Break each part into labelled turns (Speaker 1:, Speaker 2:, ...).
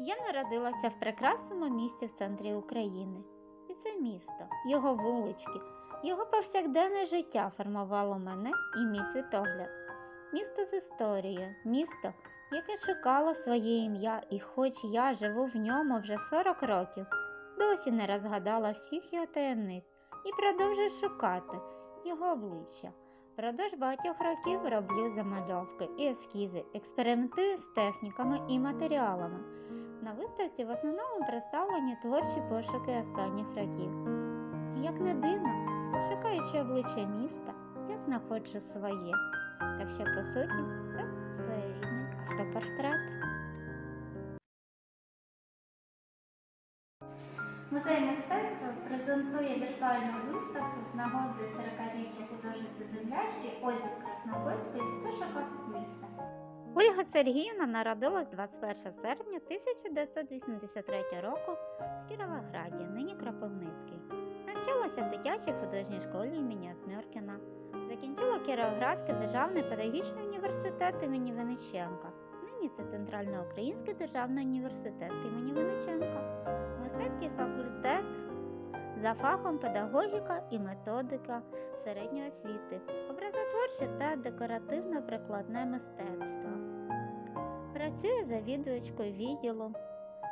Speaker 1: Я народилася в прекрасному місті в центрі України. І це місто, його вулички, його повсякденне життя формувало мене і мій світогляд. Місто з історією, місто, яке шукало своє ім'я, і хоч я живу в ньому вже 40 років, досі не розгадала всіх його таємниць і продовжую шукати його обличчя. Впродовж багатьох років роблю замальовки і ескізи, експериментую з техніками і матеріалами. Виставці в основному представлені творчі пошуки останніх років. І, Як не дивно, шукаючи обличчя міста, я знаходжу своє. Так що, по суті, це своєрідний автопортрет. Музей мистецтва презентує віртуальну виставку з нагоди 40-річчя художниці землячки Ольги Краснопольської в пошуках міста. Ольга Сергіївна народилась 21 серпня 1983 року в Кіровограді, нині Кропивницький. Навчалася в дитячій художній школі імені Смьоркіна. Закінчила Кіровоградський державний педагогічний університет імені Винниченка. Нині це Центральноукраїнський державний університет імені Винниченка. Мистецький факультет за фахом педагогіка і методика середньої освіти, образотворче та декоративно-прикладне мистецтво. Працює завідувачкою відділу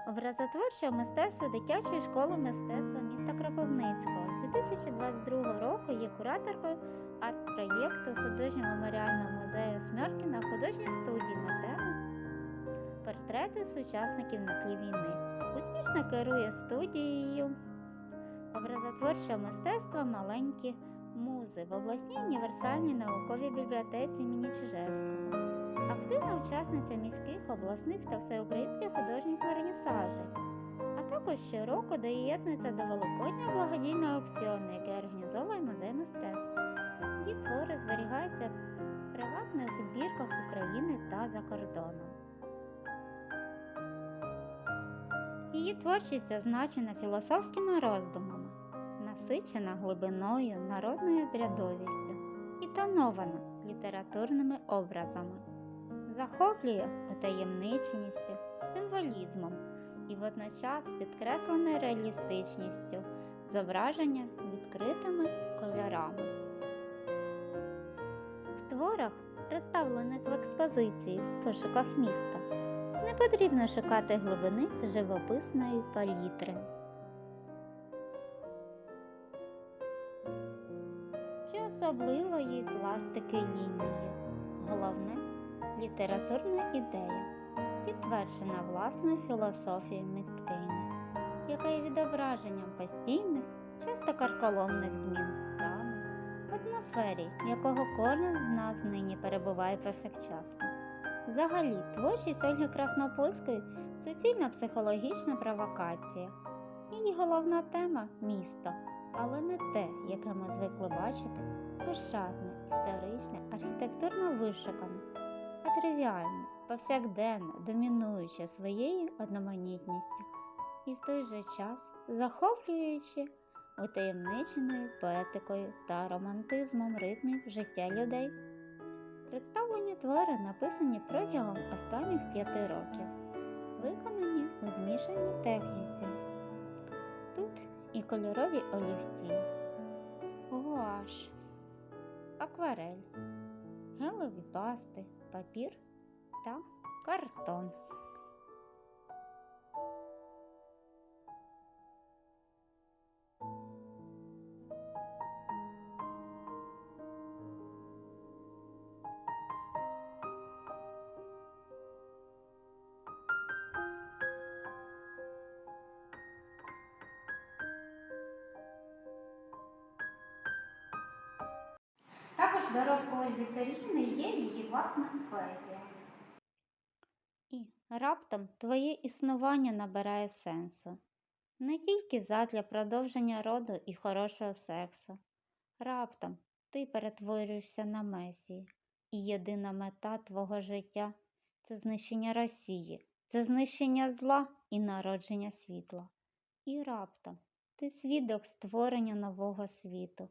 Speaker 1: образотворчого мистецтва дитячої школи мистецтва міста Кропивницького. З 2022 року є кураторкою арт-проєкту художньо-меморіального музею Смьоркіна художньої студії на тему Портрети сучасників на тлі війни. Успішно керує студією образотворчого мистецтва Маленькі музи в обласній універсальній науковій бібліотеці імені Чижевського. Активна учасниця міських, обласних та всеукраїнських художніх вернісажей, а також щороку доєднується до Великоднього благодійного аукціону, який організовує музей мистецтв. Її твори зберігаються в приватних збірках України та за кордоном. Її творчість означена філософськими роздумами, насичена глибиною, народною обрядовістю і тонована літературними образами, захоплює утаємниченістю, символізмом і водночас підкресленою реалістичністю, зображення відкритими кольорами. В творах, представлених в експозиції в пошуках міста, не потрібно шукати глибини живописної палітри. Особливої пластики лінії. Головне літературна ідея, підтверджена власною філософією місткині, яка є відображенням постійних, часто карколомних змін стану, в атмосфері, якого кожен з нас нині перебуває повсякчасно. Взагалі, творчість Ольги Краснопольської суцільна психологічна провокація. Її головна тема місто, але не те, яке ми звикли бачити, пошатне, історичне, архітектурно вишукане, а тривіальне, повсякденне, домінуюче своєю одноманітністю і в той же час захоплюючи утаємниченою поетикою та романтизмом ритмів життя людей. Представлені твори написані протягом останніх п'яти років, виконані у змішаній техніці. Тут і кольорові олівці, гуаш, акварель, гелові пасти, папір та картон. Також доробку Ольги Сергійни є її власна поезія. І раптом твоє існування набирає сенсу. Не тільки задля продовження роду і хорошого сексу. Раптом ти перетворюєшся на месії, і єдина мета твого життя це знищення Росії, це знищення зла і народження світла. І раптом ти свідок створення нового світу.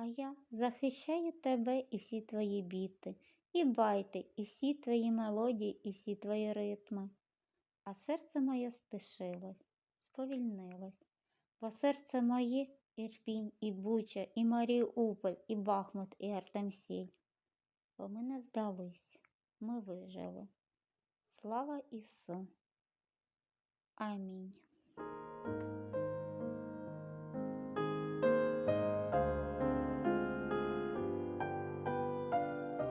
Speaker 1: А я захищаю тебе і всі твої біти, і байти, і всі твої мелодії, і всі твої ритми. а серце моє стишилось, сповільнилось, бо серце моє Ірпінь, і Буча, і Маріуполь, і Бахмут, і Артемсіль. Бо ми не здались, ми вижили. Слава Ісу! Амінь.